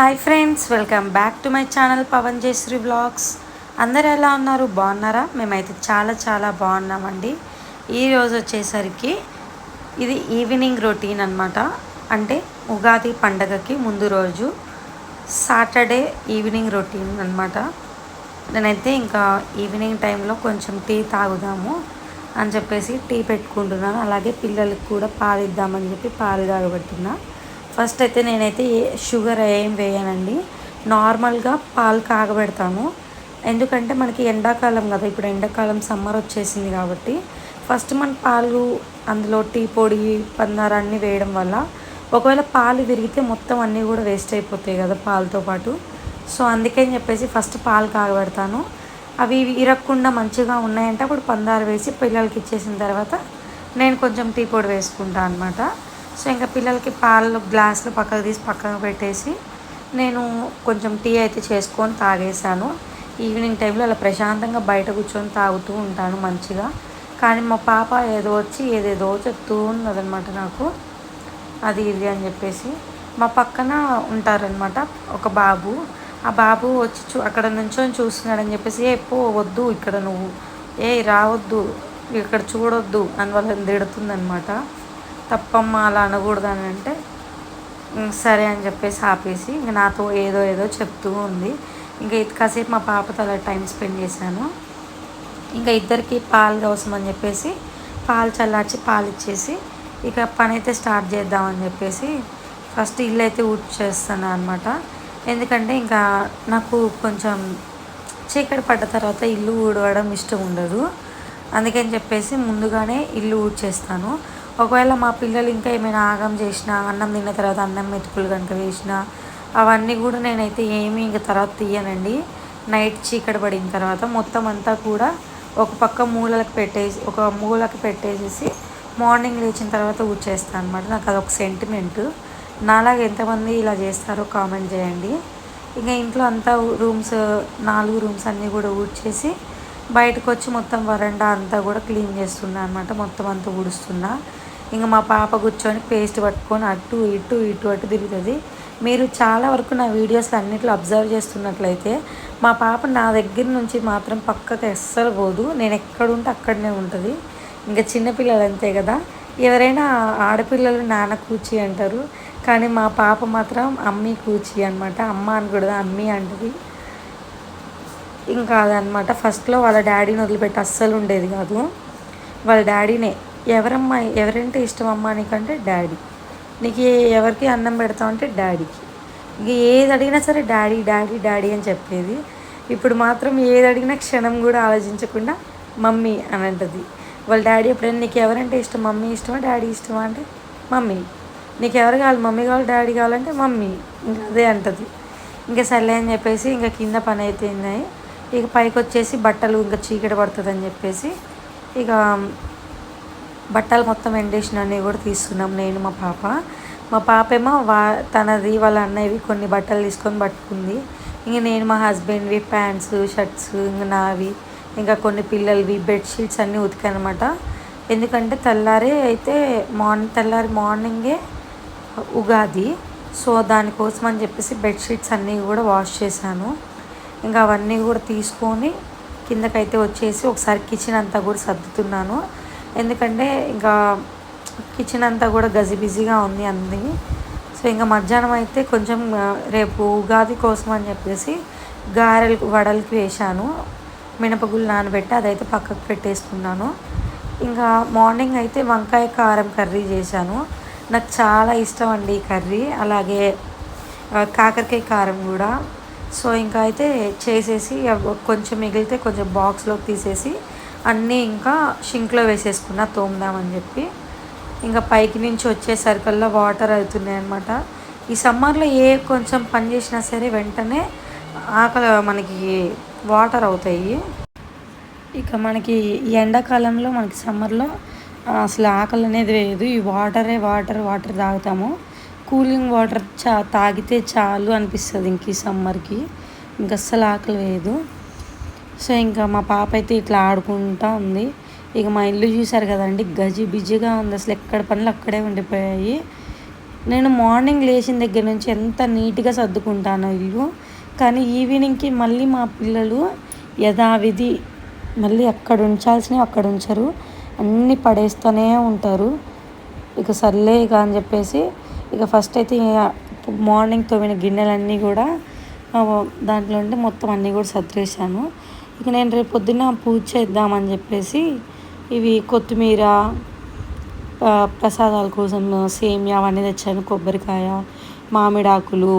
Hi friends welcome back to my channel Pavan Jayashree blogs అందరు ఎలా ఉన్నారు? బాగున్నారా? మేమైతే చాలా చాలా బాగున్నామండి. ఈరోజు వచ్చేసరికి ఇది ఈవినింగ్ రొటీన్ అనమాట అంటే ఉగాది పండగకి ముందు రోజు సాటర్డే ఈవినింగ్ రొటీన్ అనమాట నేనైతే ఇంకా ఈవినింగ్ టైంలో కొంచెం టీ తాగుదాము అని చెప్పేసి టీ పెట్టుకుంటున్నాను. అలాగే పిల్లలకి కూడా పాలిద్దామని చెప్పి పాలు తాగబెట్టున్నాను ఫస్ట్ అయితే నేనైతే ఏ షుగర్ ఏం వేయనండి. నార్మల్గా పాలు కాగబెడతాను. ఎందుకంటే మనకి ఎండాకాలం కదా ఇప్పుడు ఎండాకాలం సమ్మర్ వచ్చేసింది కాబట్టి. ఫస్ట్ మన పాలు అందులో టీ పొడి పందార అన్నీ వేయడం వల్ల ఒకవేళ పాలు విరిగితే మొత్తం అన్నీ కూడా వేస్ట్ అయిపోతాయి కదా పాలతో పాటు. సో అందుకని చెప్పేసి ఫస్ట్ పాలు కాగబెడతాను. అవి ఇరగకుండా మంచిగా ఉన్నాయంటే అప్పుడు పందారు వేసి పిల్లలకి ఇచ్చేసిన తర్వాత నేను కొంచెం టీ పొడి వేసుకుంటాను అనమాట సో ఇంకా పిల్లలకి పాలు గ్లాసులు పక్కకు తీసి పక్కకు పెట్టేసి నేను కొంచెం టీ అయితే చేసుకొని తాగేసాను ఈవినింగ్ టైంలో అలా ప్రశాంతంగా బయట కూర్చొని తాగుతూ ఉంటాను మంచిగా. కానీ మా పాప ఏదో వచ్చి ఏదేదో చెప్తూ ఉన్నదనమాట నాకు. అది ఇది అని చెప్పేసి. మా పక్కన ఉంటారనమాట ఒక బాబు. ఆ బాబు వచ్చి చూ అక్కడ నుంచొని చూస్తున్నాడని చెప్పేసి ఏ పో వద్దు ఇక్కడ నువ్వు. ఏ రావద్దు. ఇక్కడ చూడొద్దు అని వాళ్ళని తిడుతుందనమాట తప్పమ్మ అలా అనకూడదు అని అంటే సరే అని చెప్పేసి ఆపేసి ఇంక నాతో ఏదో ఏదో చెప్తూ ఉంది. ఇంకా ఇది కాసేపు మా పాపతో అలా టైం స్పెండ్ చేశాను. ఇంకా ఇద్దరికి పాలు అవసరం అని చెప్పేసి పాలు చల్లార్చి పాలు ఇచ్చేసి ఇక పని అయితే స్టార్ట్ చేద్దామని చెప్పేసి ఫస్ట్ ఇల్లు అయితే ఊడ్చేస్తాను అనమాట ఎందుకంటే ఇంకా నాకు కొంచెం చీకటి పడ్డ తర్వాత ఇల్లు ఊడవడం ఇష్టం ఉండదు. అందుకని చెప్పేసి ముందుగానే ఇల్లు ఊడ్చేస్తాను. ఒకవేళ మా పిల్లలు ఇంకా ఏమైనా ఆగం చేసినా అన్నం తిన్న తర్వాత అన్నం మెతుకులు కనుక వేసినా అవన్నీ కూడా నేనైతే ఏమీ ఇంకా తర్వాత తీయనండి. నైట్ చీకటి పడిన తర్వాత మొత్తం అంతా కూడా ఒక పక్క మూలలకు పెట్టేసి ఒక మూలకి పెట్టేసేసి మార్నింగ్ లేచిన తర్వాత ఊడ్చేస్తాను అనమాట నాకు అదొక సెంటిమెంట్ నాలాగా ఎంతమంది ఇలా చేస్తారో కామెంట్ చేయండి. ఇంకా ఇంట్లో అంతా రూమ్స్ నాలుగు రూమ్స్ అన్నీ కూడా ఊడ్చేసి బయటకు వచ్చి మొత్తం వరండా అంతా కూడా క్లీన్ చేస్తున్నా అనమాట మొత్తం అంతా ఊడుస్తున్నా. ఇంకా మా పాప కూర్చొని పేస్ట్ పట్టుకొని అటు ఇటు ఇటు అటు తిరుగుతుంది. మీరు చాలా వరకు నా వీడియోస్లో అన్నిట్లో అబ్జర్వ్ చేస్తున్నట్లయితే మా పాప నా దగ్గర నుంచి మాత్రం పక్కకు అస్సలు పోదు. నేను ఎక్కడుంటే అక్కడనే ఉంటుంది. ఇంకా చిన్నపిల్లలు అంతే కదా. ఎవరైనా ఆడపిల్లలు నాన్న కూచి అంటారు. కానీ మా పాప మాత్రం అమ్మీ కూచి అనమాట అమ్మ అనకూడదు అమ్మీ అంటది. ఇంకా అదనమాట ఫస్ట్లో వాళ్ళ డాడీని వదిలిపెట్టి అస్సలు ఉండేది కాదు. వాళ్ళ డాడీనే ఎవరమ్మా ఎవరంటే ఇష్టం అమ్మా నీకంటే డాడీ. నీకు ఎవరికి అన్నం పెడతావు అంటే డాడీకి. ఇంక ఏది అడిగినా సరే డాడీ డాడీ డాడీ అని చెప్పేది. ఇప్పుడు మాత్రం ఏది అడిగినా క్షణం కూడా ఆలోచించకుండా మమ్మీ అని అంటది. వాళ్ళ డాడీ ఎప్పుడైనా నీకు ఎవరంటే ఇష్టం మమ్మీ ఇష్టమా డాడీ ఇష్టమా అంటే మమ్మీ. నీకు ఎవరు కావాలి మమ్మీ కావాలి డాడీ కావాలంటే మమ్మీ. ఇంకా అదే అంటది. ఇంకా సర్లే అని చెప్పేసి ఇంకా కింద పని అయితే ఇక పైకి వచ్చేసి బట్టలు ఇంకా చీకటి పడుతుందని చెప్పేసి ఇక బట్టలు మొత్తం ఎండేసినవి కూడా తీసుకున్నాం నేను మా పాప. మా పాప ఏమో వా తనది వాళ్ళ అన్నయ్యవి కొన్ని బట్టలు తీసుకొని పట్టుకుంది. ఇంక నేను మా హస్బెండ్వి ప్యాంట్స్ షర్ట్స్ ఇంకా నావి ఇంకా కొన్ని పిల్లలవి బెడ్షీట్స్ అన్నీ ఉతికానమాట ఎందుకంటే తెల్లారే అయితే మార్నింగ్ తెల్లారి మార్నింగే ఉగాది. సో దానికోసం అని చెప్పేసి బెడ్షీట్స్ అన్నీ కూడా వాష్ చేశాను. ఇంకా అవన్నీ కూడా తీసుకొని కిందకైతే వచ్చేసి ఒకసారి కిచెన్ అంతా కూడా సర్దుతున్నాను. ఎందుకంటే ఇంకా కిచెన్ అంతా కూడా గజిబిజిగా ఉంది అంది. సో ఇంకా మధ్యాహ్నం అయితే కొంచెం రేపు ఉగాది కోసం అని చెప్పేసి గారెలు వడలకి వేశాను. మినపగుళ్ళు నానబెట్టి అదైతే పక్కకు పెట్టేసుకున్నాను. ఇంకా మార్నింగ్ అయితే వంకాయ కారం కర్రీ చేశాను. నాకు చాలా ఇష్టం అండి ఈ కర్రీ. అలాగే కాకరకాయ కారం కూడా. సో ఇంకా అయితే చేసేసి కొంచెం మిగిలితే కొంచెం బాక్స్లోకి తీసేసి అన్నీ ఇంకా షింక్లో వేసేసుకున్న తోముదామని చెప్పి. ఇంకా పైకి నుంచి వచ్చేసరికల్లా వాటర్ అవుతున్నాయి అనమాట ఈ సమ్మర్లో ఏ కొంచెం పని చేసినా సరే వెంటనే ఆకలి మనకి వాటర్ అవుతాయి. ఇక మనకి ఎండాకాలంలో మనకి సమ్మర్లో అసలు ఆకలి అనేది వేయదు. ఈ వాటరే వాటర్ వాటర్ తాగుతాము. కూలింగ్ వాటర్ చా తాగితే చాలు అనిపిస్తుంది ఇంక ఈ సమ్మర్కి. ఇంక అస్సలు ఆకలి వేయదు. సో ఇంకా మా పాప అయితే ఇట్లా ఆడుకుంటా ఉంది. ఇక మా ఇల్లు చూశారు కదండి గజి బిజీగా ఉంది. అసలు ఎక్కడ పనులు అక్కడే ఉండిపోయాయి. నేను మార్నింగ్ లేచిన దగ్గర నుంచి ఎంత నీట్గా సర్దుకుంటాను ఇల్లు. కానీ ఈవినింగ్కి మళ్ళీ మా పిల్లలు యథావిధి మళ్ళీ అక్కడ ఉంచాల్సినవి అక్కడ ఉంచరు. అన్నీ పడేస్తూనే ఉంటారు. ఇక సర్లే ఇక అని చెప్పేసి ఇక ఫస్ట్ అయితే మార్నింగ్ తోమిన గిన్నెలన్నీ కూడా దాంట్లో ఉంటే మొత్తం అన్నీ కూడా సర్దేశాను. ఇక నేను రేపు పొద్దున్న పూజ చేద్దామని చెప్పేసి ఇవి కొత్తిమీర ప్రసాదాల కోసం సేమియా అవన్నీ తెచ్చాను. కొబ్బరికాయ మామిడాకులు.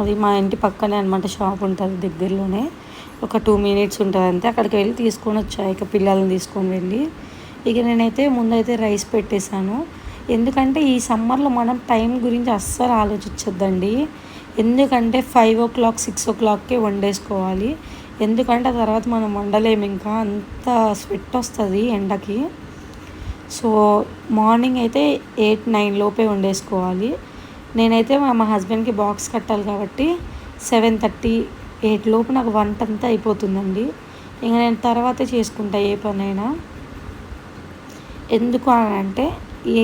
అది మా ఇంటి పక్కనే అనమాట షాప్ ఉంటుంది దగ్గరలోనే. ఒక టూ మినిట్స్ ఉంటుంది అంతే. అక్కడికి వెళ్ళి తీసుకొని వచ్చా. ఇక పిల్లల్ని తీసుకొని వెళ్ళి. ఇక నేనైతే ముందైతే రైస్ పెట్టేశాను. ఎందుకంటే ఈ సమ్మర్లో మనం టైం గురించి అస్సలు ఆలోచించొద్దండి. ఎందుకంటే ఫైవ్ ఓ క్లాక్ సిక్స్ ఓ క్లాక్కే వండేసుకోవాలి. ఎందుకంటే తర్వాత మనం వండలేము ఇంకా అంత స్వెట్ వస్తుంది ఎండకి. సో మార్నింగ్ అయితే ఎయిట్ నైన్ లోపే వండేసుకోవాలి. నేనైతే మా హస్బెండ్కి బాక్స్ కట్టాలి కాబట్టి సెవెన్ థర్టీ ఎయిట్ లోపు నాకు వంట అంతా అయిపోతుందండి. ఇంకా నేను తర్వాతే చేసుకుంటా ఏ పనైనా. ఎందుకు అని అంటే ఈ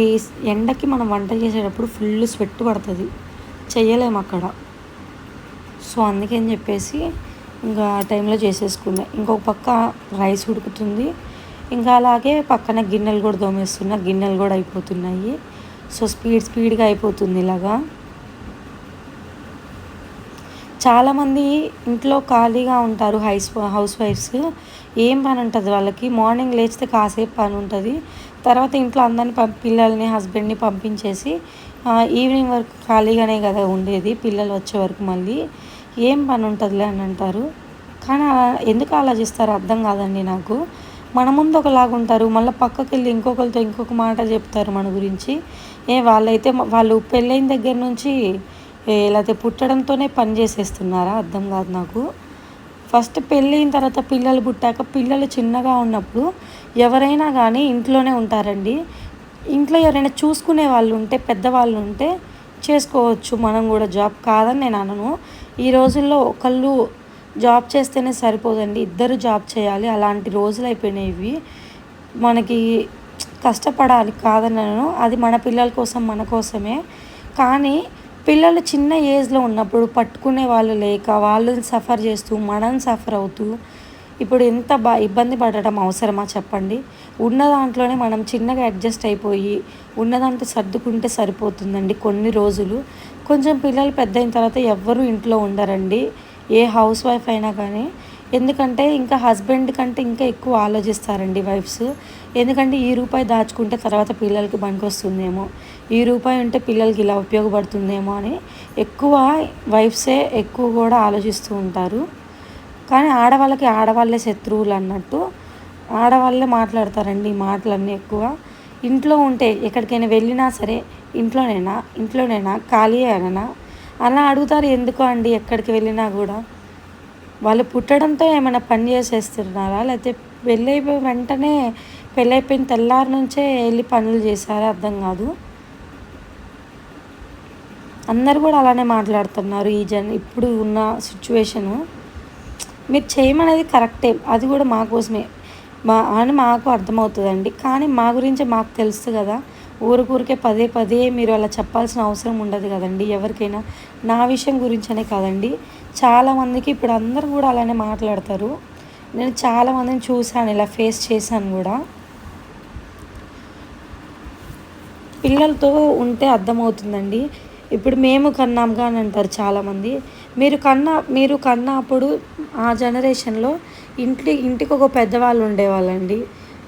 ఎండకి మనం వంట చేసేటప్పుడు ఫుల్ స్వెట్ పడుతుంది. చెయ్యలేము అక్కడ. సో అందుకని చెప్పేసి ఇంకా ఆ టైంలో చేసేసుకున్నా. ఇంకొక పక్క రైస్ ఉడుకుతుంది. ఇంకా అలాగే పక్కన గిన్నెలు కూడా దోమేస్తున్నా గిన్నెలు కూడా అయిపోతున్నాయి. సో స్పీడ్ స్పీడ్గా అయిపోతుంది ఇలాగా. చాలామంది ఇంట్లో ఖాళీగా ఉంటారు హైస్ హౌస్ వైఫ్స్. ఏం పని ఉంటుంది వాళ్ళకి? మార్నింగ్ లేచితే కాసేపు పని ఉంటుంది. తర్వాత ఇంట్లో అందరిని పిల్లల్ని హస్బెండ్ని పంపించేసి ఈవినింగ్ వరకు ఖాళీగానే కదా ఉండేది. పిల్లలు వచ్చే వరకు మళ్ళీ. ఏం పని ఉంటుందిలే అని అంటారు. కానీ ఎందుకు అలా చేస్తారో అర్థం కాదండి నాకు. మన ముందు ఒకలాగా ఉంటారు. మళ్ళీ పక్కకి వెళ్ళి ఇంకొకరితో ఇంకొక మాట చెప్తారు మన గురించి. ఏ వాళ్ళైతే వాళ్ళు పెళ్ళైన దగ్గర నుంచి లేకపోతే పుట్టడంతోనే పని చేసేస్తున్నారా? అర్థం కాదు నాకు. ఫస్ట్ పెళ్ళైన తర్వాత పిల్లలు పుట్టాక పిల్లలు చిన్నగా ఉన్నప్పుడు ఎవరైనా కానీ ఇంట్లోనే ఉంటారండి. ఇంట్లో ఎవరైనా చూసుకునే వాళ్ళు ఉంటే పెద్దవాళ్ళు ఉంటే చేసుకోవచ్చు. మనం కూడా జాబ్ కాదని నేను అనను. ఈ రోజుల్లో ఒకళ్ళు జాబ్ చేస్తేనే సరిపోదండి. ఇద్దరు జాబ్ చేయాలి. అలాంటి రోజులు అయిపోయినాయి మనకి కష్టపడాలి కాదనను అది మన పిల్లల కోసం మన కోసమే. కానీ పిల్లలు చిన్న ఏజ్లో ఉన్నప్పుడు పట్టుకునే వాళ్ళు లేక వాళ్ళని సఫర్ చేస్తూ మనం సఫర్ అవుతూ ఇప్పుడు ఎంత బా ఇబ్బంది పడటం అవసరమా చెప్పండి? ఉన్న దాంట్లోనే మనం చిన్నగా అడ్జస్ట్ అయిపోయి ఉన్నదాంట్లో సర్దుకుంటే సరిపోతుందండి కొన్ని రోజులు. కొంచెం పిల్లలు పెద్ద అయిన తర్వాత ఎవ్వరూ ఇంట్లో ఉండరండి. ఏ హౌస్ వైఫ్ అయినా కానీ. ఎందుకంటే ఇంకా హస్బెండ్ కంటే ఇంకా ఎక్కువ ఆలోచిస్తారండి వైఫ్స్. ఎందుకంటే ఈ రూపాయి దాచుకుంటే తర్వాత పిల్లలకి పనికి వస్తుందేమో ఈ రూపాయి ఉంటే పిల్లలకి ఇలా ఉపయోగపడుతుందేమో అని ఎక్కువ వైఫ్సే ఎక్కువ కూడా ఆలోచిస్తూ ఉంటారు. కానీ ఆడవాళ్ళకి ఆడవాళ్ళే శత్రువులు అన్నట్టు ఆడవాళ్ళే మాట్లాడతారండి ఈ మాటలన్నీ ఎక్కువ. ఇంట్లో ఉంటే ఎక్కడికైనా వెళ్ళినా సరే ఇంట్లోనైనా? ఇంట్లోనైనా? ఖాళీ అయినా అలా అడుగుతారు ఎందుకు అండి ఎక్కడికి వెళ్ళినా కూడా? వాళ్ళు పుట్టడంతో ఏమైనా పని చేసేస్తున్నారా? లేకపోతే పెళ్ళైపోయి వెంటనే పెళ్ళైపోయిన తెల్లారి నుంచే వెళ్ళి పనులు చేశారా? అర్థం కాదు. అందరు కూడా అలానే మాట్లాడుతున్నారు ఈ జన్ ఇప్పుడు ఉన్న సిచ్యువేషను. మీరు చేయమనేది కరెక్టే. అది కూడా మా కోసమే. మా అని మాకు అర్థమవుతుందండి. కానీ మా గురించి మాకు తెలుసు కదా. ఊరికూరికే పదే పదే మీరు అలా చెప్పాల్సిన అవసరం ఉండదు కదండి. ఎవరికైనా నా విషయం గురించనే కాదండి. చాలామందికి ఇప్పుడు అందరూ కూడా అలానే మాట్లాడతారు. నేను చాలామందిని చూశాను ఇలా ఫేస్ చేశాను కూడా. పిల్లలతో ఉంటే అర్థమవుతుందండి. ఇప్పుడు మేము కన్నాంగా అని అంటారు చాలామంది మీరు కన్నా మీరు కన్నప్పుడు ఆ జనరేషన్లో ఇంటి ఇంటికి ఒక పెద్దవాళ్ళు ఉండేవాళ్ళండి.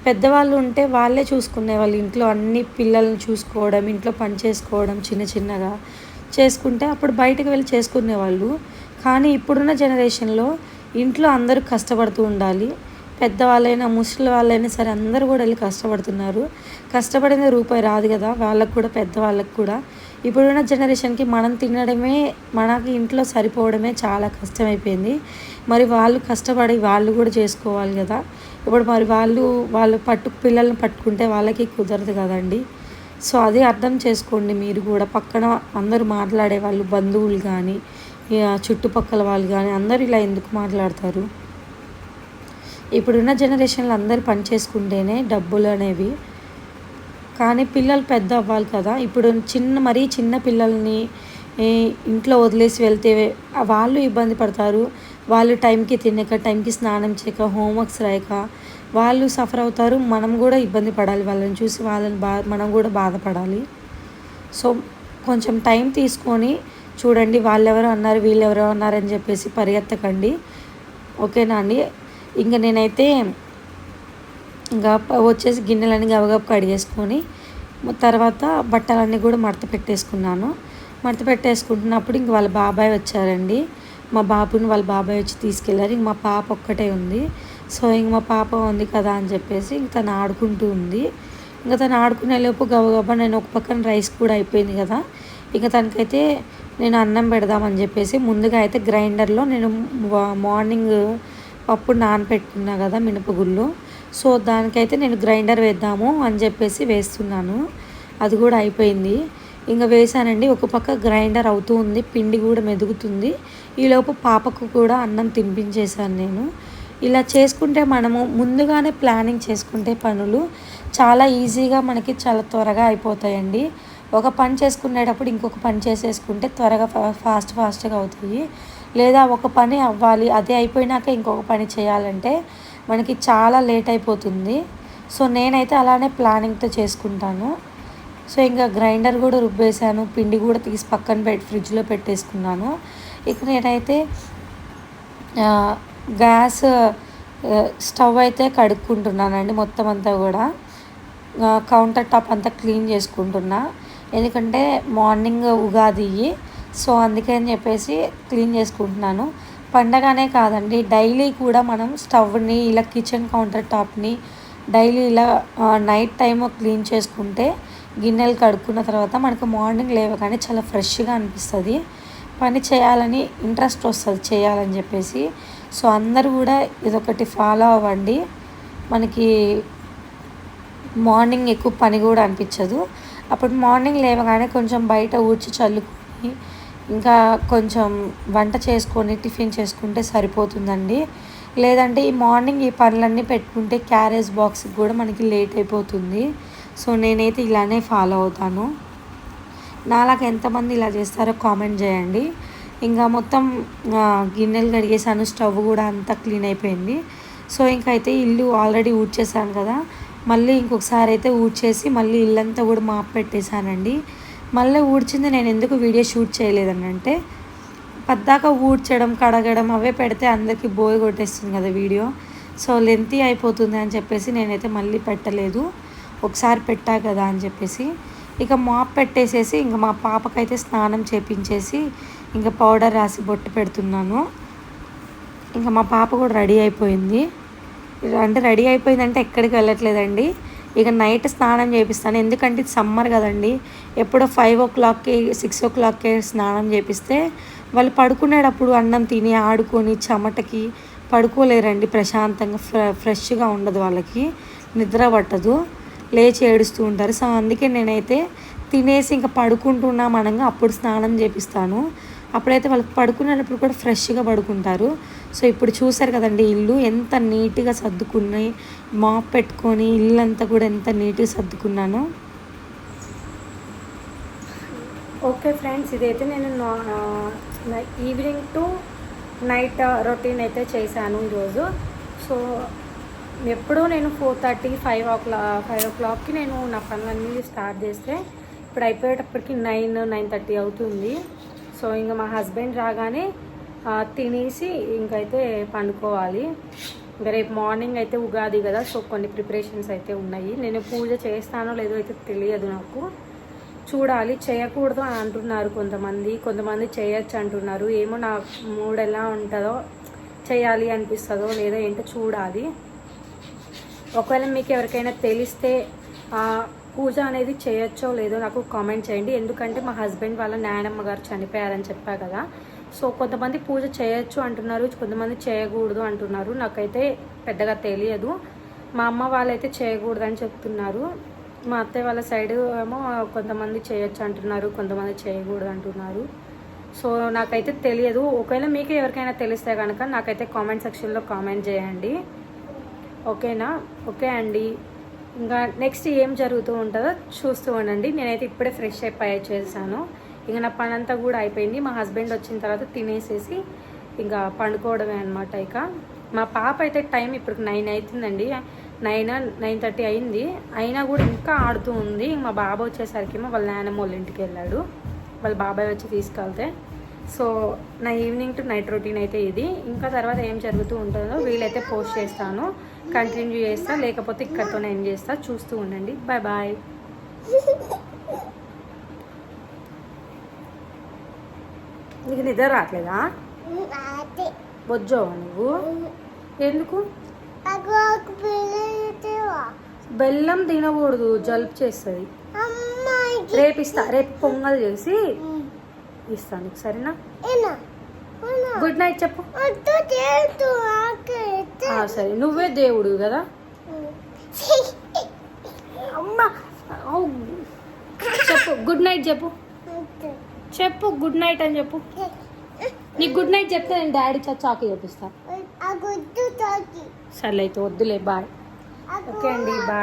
పెద్దవాళ్ళు ఉంటే వాళ్ళే చూసుకునే వాళ్ళు. ఇంట్లో అన్ని పిల్లల్ని చూసుకోవడం ఇంట్లో పని చేసుకోవడం చిన్న చిన్నగా చేసుకుంటే అప్పుడు బయటకు వెళ్ళి చేసుకునేవాళ్ళు కానీ ఇప్పుడున్న జనరేషన్లో ఇంట్లో అందరూ కష్టపడుతూ ఉండాలి. పెద్దవాళ్ళైనా ముసలి వాళ్ళైనా సరే అందరూ కూడా వెళ్ళి కష్టపడుతున్నారు. కష్టపడిన రూపాయి రాదు కదా. వాళ్ళకు కూడా పెద్దవాళ్ళకి కూడా. ఇప్పుడున్న జనరేషన్కి మనం తినడమే మనకి ఇంట్లో సరిపోవడమే చాలా కష్టమైపోయింది. మరి వాళ్ళు కష్టపడి వాళ్ళు కూడా చేసుకోవాలి కదా. ఇప్పుడు మరి వాళ్ళు వాళ్ళు పట్టు పిల్లల్ని పట్టుకుంటే వాళ్ళకి కుదరదు కదండి. సో అది అర్థం చేసుకోండి మీరు కూడా. పక్కన అందరూ మాట్లాడే వాళ్ళు బంధువులు కానీ చుట్టుపక్కల వాళ్ళు కానీ అందరూ ఇలా ఎందుకు మాట్లాడతారు? ఇప్పుడున్న జనరేషన్లో అందరూ పని చేసుకుంటేనే డబ్బులు అనేవి కానీ పిల్లలు పెద్ద అవ్వాలి కదా. ఇప్పుడు చిన్న మరీ చిన్న పిల్లల్ని ఇంట్లో వదిలేసి వెళ్తే వాళ్ళు ఇబ్బంది పడతారు. వాళ్ళు టైంకి తినక టైంకి స్నానం చేయక హోంవర్క్స్ రాయక వాళ్ళు సఫర్ అవుతారు. మనం కూడా ఇబ్బంది పడాలి వాళ్ళని చూసి వాళ్ళని బా మనం కూడా బాధపడాలి. సో కొంచెం టైం తీసుకొని చూడండి వాళ్ళెవరో అన్నారు వీళ్ళెవరో అన్నారు అని చెప్పేసి పరిగెత్తకండి. ఓకేనా అండి? ఇంకా నేనైతే ఇంకా వచ్చేసి గిన్నెలన్నీ గబగబ కడిగేసుకొని తర్వాత బట్టలన్నీ కూడా మడత పెట్టేసుకున్నాను. మడత పెట్టేసుకుంటున్నప్పుడు ఇంక వాళ్ళ బాబాయ్ వచ్చారండి. మా బాబుని వాళ్ళ బాబాయ్ వచ్చి తీసుకెళ్ళారు ఇంక మా పాప ఒక్కటే ఉంది. సో ఇంక మా పాప ఉంది కదా అని చెప్పేసి ఇంక తను ఆడుకుంటూ ఉంది. ఇంకా తను ఆడుకునే లోపు గబగబా నేను ఒక పక్కన రైస్ కూడా అయిపోయింది కదా. ఇంకా తనకైతే నేను అన్నం పెడదామని చెప్పేసి ముందుగా అయితే గ్రైండర్లో నేను మార్నింగ్ పప్పు నానపెట్టుకున్నా కదా మినపగుళ్ళు. సో దానికైతే నేను గ్రైండర్ వేద్దాము అని చెప్పేసి వేస్తున్నాను. అది కూడా అయిపోయింది. ఇంకా వేసానండి ఒక పక్క గ్రైండర్ అవుతూ ఉంది. పిండి కూడా మెదుగుతుంది. ఈలోపు పాపకు కూడా అన్నం తినిపించేశాను నేను. ఇలా చేసుకుంటే మనము ముందుగానే ప్లానింగ్ చేసుకుంటే పనులు చాలా ఈజీగా మనకి చాలా త్వరగా అయిపోతాయండి. ఒక పని చేసుకునేటప్పుడు ఇంకొక పని చేసేసుకుంటే త్వరగా ఫా- ఫాస్ట్ ఫాస్ట్గా అవుతాయి. లేదా ఒక పని అవ్వాలి. అదే అయిపోయినాక ఇంకొక పని చేయాలంటే మనకి చాలా లేట్ అయిపోతుంది. సో నేనైతే అలానే ప్లానింగ్తో చేసుకుంటాను. సో ఇంకా గ్రైండర్ కూడా రుబ్బేసాను పిండి కూడా తీసి పక్కన పెట్టి ఫ్రిడ్జ్లో పెట్టేసుకున్నాను. ఇక నేనైతే గ్యాస్ స్టవ్ అయితే కడుక్కుంటున్నానండి మొత్తం అంతా కూడా. కౌంటర్ టాప్ అంతా క్లీన్ చేసుకుంటున్నా. ఎందుకంటే మార్నింగ్ ఉగాది. సో అందుకని చెప్పేసి క్లీన్ చేసుకుంటున్నాను. పండగనే కాదండి డైలీ కూడా మనం స్టవ్ని ఇలా కిచెన్ కౌంటర్ టాప్ని డైలీ ఇలా నైట్ టైం క్లీన్ చేసుకుంటే గిన్నెలు కడుక్కున్న తర్వాత మనకు మార్నింగ్ లేవగానే చాలా ఫ్రెష్గా అనిపిస్తుంది. పని చేయాలని ఇంట్రెస్ట్ వస్తుంది చేయాలని చెప్పేసి. సో అందరూ కూడా ఇదొకటి ఫాలో అవ్వండి. మనకి మార్నింగ్ ఎక్కువ పని కూడా అనిపించదు. అప్పుడు మార్నింగ్ లేవగానే కొంచెం బయట ఊడ్చి చల్లుకొని ఇంకా కొంచెం వంట చేసుకొని టిఫిన్ చేసుకుంటే సరిపోతుందండి. లేదంటే ఈ మార్నింగ్ ఈ పనులన్నీ పెట్టుకుంటే క్యారేజ్ బాక్స్కి కూడా మనకి లేట్ అయిపోతుంది. సో నేనైతే ఇలానే ఫాలో అవుతాను. నాలాగా ఎంతమంది ఇలా చేస్తారో కామెంట్ చేయండి. ఇంకా మొత్తం గిన్నెలు కడిగేసాను స్టవ్ కూడా అంతా క్లీన్ అయిపోయింది. సో ఇంకైతే ఇల్లు ఆల్రెడీ ఊడ్చేసాను కదా. మళ్ళీ ఇంకొకసారి అయితే ఊడ్చేసి మళ్ళీ ఇల్లంతా కూడా మాప్ పెట్టేశానండి. మళ్ళీ ఊడ్చింది నేను ఎందుకు వీడియో షూట్ చేయలేదని అంటే పద్దాక ఊడ్చడం కడగడం అవే పెడితే అందరికీ బోయ్ కొట్టేస్తుంది కదా వీడియో. సో లెంతీ అయిపోతుంది అని చెప్పేసి నేనైతే మళ్ళీ పెట్టలేదు. ఒకసారి పెట్టా కదా అని చెప్పేసి. ఇక మాప్ పెట్టేసేసి ఇంకా మా పాపకైతే స్నానం చేపించేసి ఇంకా పౌడర్ రాసి బొట్టు పెడుతున్నాను. ఇంకా మా పాప కూడా రెడీ అయిపోయింది. అంటే రెడీ అయిపోయిందంటే ఎక్కడికి వెళ్ళట్లేదండి. ఇక నైట్ స్నానం చేపిస్తాను. ఎందుకంటే ఇది సమ్మర్ కదండి. ఎప్పుడో ఫైవ్ ఓ క్లాక్కి సిక్స్ ఓ క్లాక్కి స్నానం చేపిస్తే వాళ్ళు పడుకునేటప్పుడు అన్నం తిని ఆడుకొని చెమటకి పడుకోలేరండి. ప్రశాంతంగా ఫ్ర ఫ్రెష్గా ఉండదు వాళ్ళకి. నిద్ర పట్టదు. లేచి ఏడుస్తూ ఉంటారు. సో అందుకే నేనైతే తినేసి ఇంకా పడుకుంటున్నాం అనగా అప్పుడు స్నానం చేపిస్తాను. అప్పుడైతే వాళ్ళకి పడుకునేటప్పుడు కూడా ఫ్రెష్గా పడుకుంటారు. సో ఇప్పుడు చూసారు కదండి ఇల్లు ఎంత నీట్గా సర్దుకున్నాయి. మాప్ పెట్టుకొని ఇల్లు అంతా కూడా ఎంత నీట్గా సర్దుకున్నాను. ఓకే ఫ్రెండ్స్ ఇదైతే నేను ఈవినింగ్ టు నైట్ రొటీన్ అయితే చేశాను ఈరోజు. సో ఎప్పుడూ నేను four thirty five o'clock five ఓ క్లాక్కి నేను నా పనులన్నీ స్టార్ట్ చేస్తే ఇప్పుడు అయిపోయేటప్పటికి నైన్ నైన్ థర్టీ అవుతుంది. సో ఇంకా మా హస్బెండ్ రాగానే తినేసి ఇంకైతే పండుకోవాలి. ఇంకా రేపు మార్నింగ్ అయితే ఉగాది కదా సో కొన్ని ప్రిపరేషన్స్ అయితే ఉన్నాయి. నేను పూజ చేస్తానో లేదో అయితే తెలియదు నాకు. చూడాలి చేయకూడదు అని అంటున్నారు కొంతమంది. కొంతమంది చేయొచ్చు అంటున్నారు. ఏమో నా మూడ్ ఎలా ఉంటుందో చేయాలి అనిపిస్తుందో లేదో ఏంటో చూడాలి. ఒకవేళ మీకు ఎవరికైనా తెలిస్తే ఆ, పూజ అనేది చేయొచ్చో లేదో నాకు కామెంట్ చేయండి. ఎందుకంటే మా హస్బెండ్ వాళ్ళ నాయనమ్మ గారు చనిపోయారని చెప్పా కదా. సో కొంతమంది పూజ చేయొచ్చు అంటున్నారు కొంతమంది చేయకూడదు అంటున్నారు. నాకైతే పెద్దగా తెలియదు. మా అమ్మ వాళ్ళైతే చేయకూడదు అని చెప్తున్నారు. మా అత్తయ్య వాళ్ళ సైడ్ ఏమో కొంతమంది చేయొచ్చు అంటున్నారు కొంతమంది చేయకూడదు అంటున్నారు. సో నాకైతే తెలియదు. ఒకవేళ మీకు ఎవరికైనా తెలిస్తే కనుక నాకైతే కామెంట్ సెక్షన్లో కామెంట్ చేయండి. ఓకేనా? ఓకే అండి. ఇంకా నెక్స్ట్ ఏం జరుగుతూ ఉంటుందో చూస్తూ ఉండండి. నేనైతే ఇప్పుడే ఫ్రెష్ అయిపోయి చేశాను. ఇంకా నా పని అంతా కూడా అయిపోయింది. మా హస్బెండ్ వచ్చిన తర్వాత తినేసేసి ఇంకా పండుకోవడమే అనమాట ఇక. మా పాప అయితే టైం ఇప్పుడు నైన్ అవుతుందండి నైన్ నైన్ థర్టీ అయింది. అయినా కూడా ఇంకా ఆడుతూ ఉంది. మా బాబా వచ్చేసరికి వాళ్ళ నాన్నమ్మ వాళ్ళ ఇంటికి వెళ్ళాడు. వాళ్ళ బాబాయ్ వచ్చి తీసుకెళ్తే. సో నా ఈవినింగ్ టు నైట్ రొటీన్ అయితే ఇది. ఇంకా తర్వాత ఏం జరుగుతూ ఉంటుందో వీలైతే పోస్ట్ చేస్తాను. కంటిన్యూ చేస్తా లేకపోతే ఇక్కడితో నేను చేస్తా. చూస్తూ ఉండండి. Bye bye. నీకు నిద్ర రావట్లేదా? అదే వజ్జోవా నువ్వు? ఎందుకు? బెల్లం తినకూడదు జలుబు చేస్తుంది. అమ్మాయికి రేపు ఇస్తా రేపు పొంగల్ చేసి ఇస్తాను నీకు సరేనా? గుడ్ నైట్ చెప్పు. సరే నువ్వే దేవుడు కదా? అమ్మా. చెప్పు గుడ్ నైట్ చెప్పు. చెప్పు గుడ్ నైట్ అని చెప్పు. నీకు గుడ్ నైట్ చెప్తే నేను డాడీ చాకి చూపిస్తా. అగొద్దు తాకి సర్లే అయితే వద్దులే బాయ్ ఓకే అండి బాయ్